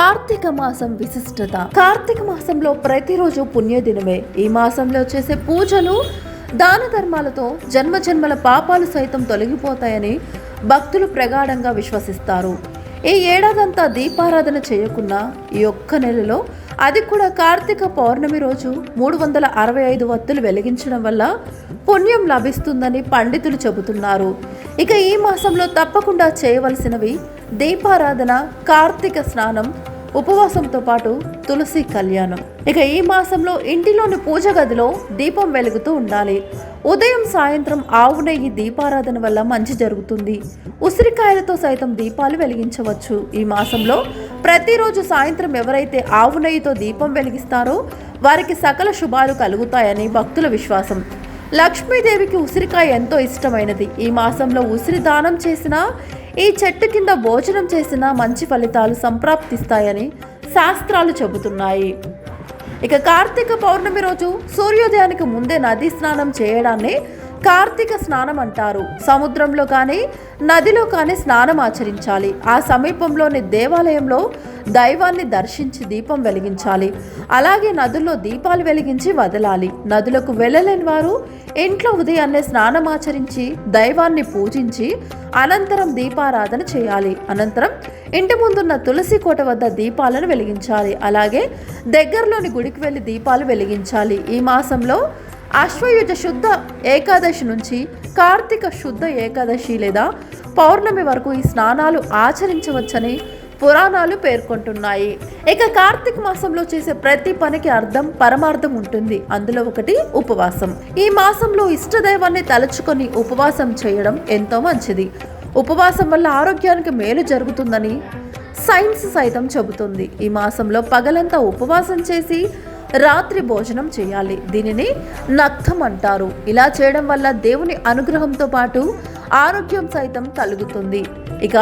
కార్తీక మాసం విశిష్టత. కార్తీక మాసంలో ప్రతిరోజు పుణ్యదినమే. ఈ మాసంలో చేసే పూజలు దాన ధర్మాలతో జన్మ జన్మల పాపాలు సైతం తొలగిపోతాయని భక్తులు ప్రగాఢంగా విశ్వసిస్తారు. ఈ ఏడాదంతా దీపారాధన చేయకున్నా ఈ ఒక్క నెలలో అది కూడా కార్తీక పౌర్ణమి రోజు మూడు వందల అరవై ఐదు వత్తులు వెలిగించడం వల్ల పుణ్యం లభిస్తుందని పండితులు చెబుతున్నారు. ఇక ఈ మాసంలో తప్పకుండా చేయవలసినవి దీపారాధన కార్తీక స్నానం ఉపవాసంతో పాటు తులసి కళ్యాణం. ఇక ఈ మాసంలో ఇంటిలోని పూజ గదిలో దీపం వెలుగుతూ ఉండాలి. ఉదయం సాయంత్రం ఆవు నెయ్యి దీపారాధన వల్ల మంచి జరుగుతుంది. ఉసిరికాయలతో సైతం దీపాలు వెలిగించవచ్చు. ఈ మాసంలో ప్రతిరోజు సాయంత్రం ఎవరైతే ఆవు నెయ్యితో దీపం వెలిగిస్తారో వారికి సకల శుభాలు కలుగుతాయని భక్తుల విశ్వాసం. లక్ష్మీదేవికి ఉసిరికాయ ఎంతో ఇష్టమైనది. ఈ మాసంలో ఉసిరి దానం చేసినా ఈ చెట్టు కింద భోజనం చేసినా మంచి ఫలితాలు సంప్రాప్తిస్తాయని శాస్త్రాలు చెబుతున్నాయి. ఇక కార్తీక పౌర్ణమి రోజు సూర్యోదయానికి ముందే నది స్నానం చేయడాన్ని కార్తీక స్నానం అంటారు. సముద్రంలో కానీ నదిలో కానీ స్నానం ఆచరించాలి. ఆ సమీపంలోని దేవాలయంలో దైవాన్ని దర్శించి దీపం వెలిగించాలి. అలాగే నదుల్లో దీపాలు వెలిగించి వదలాలి. నదులకు వెళ్ళలేని వారు ఇంట్లో ఉదయాన్నే స్నానమాచరించి దైవాన్ని పూజించి అనంతరం దీపారాధన చేయాలి. అనంతరం ఇంటి ముందున్న తులసి కోట వద్ద దీపాలను వెలిగించాలి. అలాగే దగ్గరలోని గుడికి వెళ్ళి దీపాలు వెలిగించాలి. ఈ మాసంలో అశ్వయుజ శుద్ధ ఏకాదశి నుంచి కార్తీక శుద్ధ ఏకాదశి లేదా పౌర్ణమి వరకు ఈ స్నానాలు ఆచరించవచ్చని పురాణాలు పేర్కొంటున్నాయి. ఇక కార్తీక మాసంలో చేసే ప్రతి పనికి అర్థం పరమార్థం ఉంటుంది. అందులో ఒకటి ఉపవాసం. ఈ మాసంలో ఇష్టదైవాన్ని తలుచుకొని ఉపవాసం చేయడం ఎంతో మంచిది. ఉపవాసం వల్ల ఆరోగ్యానికి మేలు జరుగుతుందని సైన్స్ సైతం చెబుతుంది. ఈ మాసంలో పగలంతా ఉపవాసం చేసి రాత్రి భోజనం చేయాలి. దీనిని నక్తం అంటారు. ఇలా చేయడం వల్ల దేవుని అనుగ్రహంతో పాటు ఆరోగ్యం సైతం కలుగుతుంది. ఇక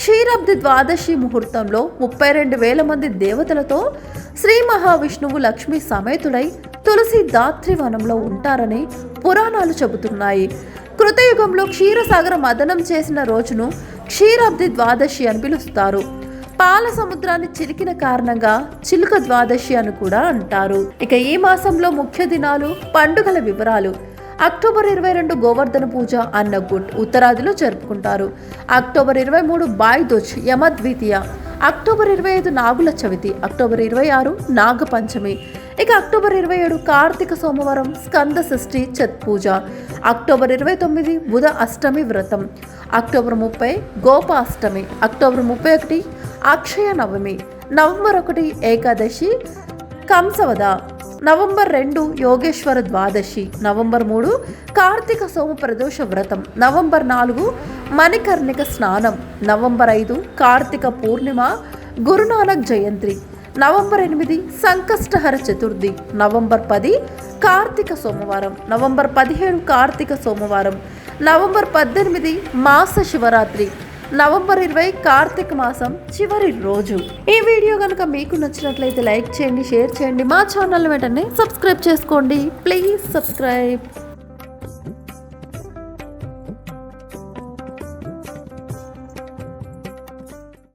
క్షీరబ్ది ద్వాదశి ముహూర్తంలో ముప్పై రెండు వేల మంది దేవతలతో శ్రీ మహావిష్ణువు లక్ష్మి సమేతుడై తులసి దాత్రి వనంలో ఉంటారని పురాణాలు చెబుతున్నాయి. కృతయుగంలో క్షీరసాగర మదనం చేసిన రోజును క్షీరాబ్ది ద్వాదశి అని పిలుస్తారు. పాల సముద్రాన్ని చిలికిన కారణంగా చిలుక ద్వాదశి అని కూడా అంటారు. ఇక ఈ మాసంలో ముఖ్య దినాలు పండుగల వివరాలు. అక్టోబర్ ఇరవై రెండు గోవర్ధన పూజ అన్న గుట్ ఉత్తరాదిలో జరుపుకుంటారు. అక్టోబర్ ఇరవై మూడు బాయ్దోచ్ యమద్వితీయ. అక్టోబర్ ఇరవై ఐదు నాగుల చవితి. అక్టోబర్ ఇరవై ఆరు నాగపంచమి ఇక అక్టోబర్ ఇరవై ఏడు కార్తీక సోమవారం స్కంద షష్ఠి చత్ పూజ. అక్టోబర్ ఇరవై తొమ్మిది బుధ అష్టమి వ్రతం. అక్టోబర్ ముప్పై గోపాష్టమి అక్టోబర్ ముప్పై ఒకటి అక్షయ నవమి. నవంబర్ ఒకటి ఏకాదశి కంసవద. నవంబర్ రెండు యోగేశ్వర ద్వాదశి నవంబర్ మూడు కార్తీక సోమ ప్రదోష వ్రతం నవంబర్ నాలుగు మణికర్ణిక స్నానం నవంబర్ ఐదు కార్తీక పూర్ణిమ గురునానక్ జయంతి నవంబర్ ఎనిమిది సంకష్టహర చతుర్థి నవంబర్ పది కార్తీక సోమవారం నవంబర్ పదిహేడు కార్తీక సోమవారం నవంబర్ పద్దెనిమిది మాస శివరాత్రి నవంబర్ ఇరవై కార్తీక మాసం చివరి రోజు. ఈ వీడియో కనుక మీకు నచ్చినట్లయితే లైక్ చేయండి షేర్ చేయండి. మా ఛానల్ వెంటనే సబ్స్క్రైబ్ చేసుకోండి. Please subscribe.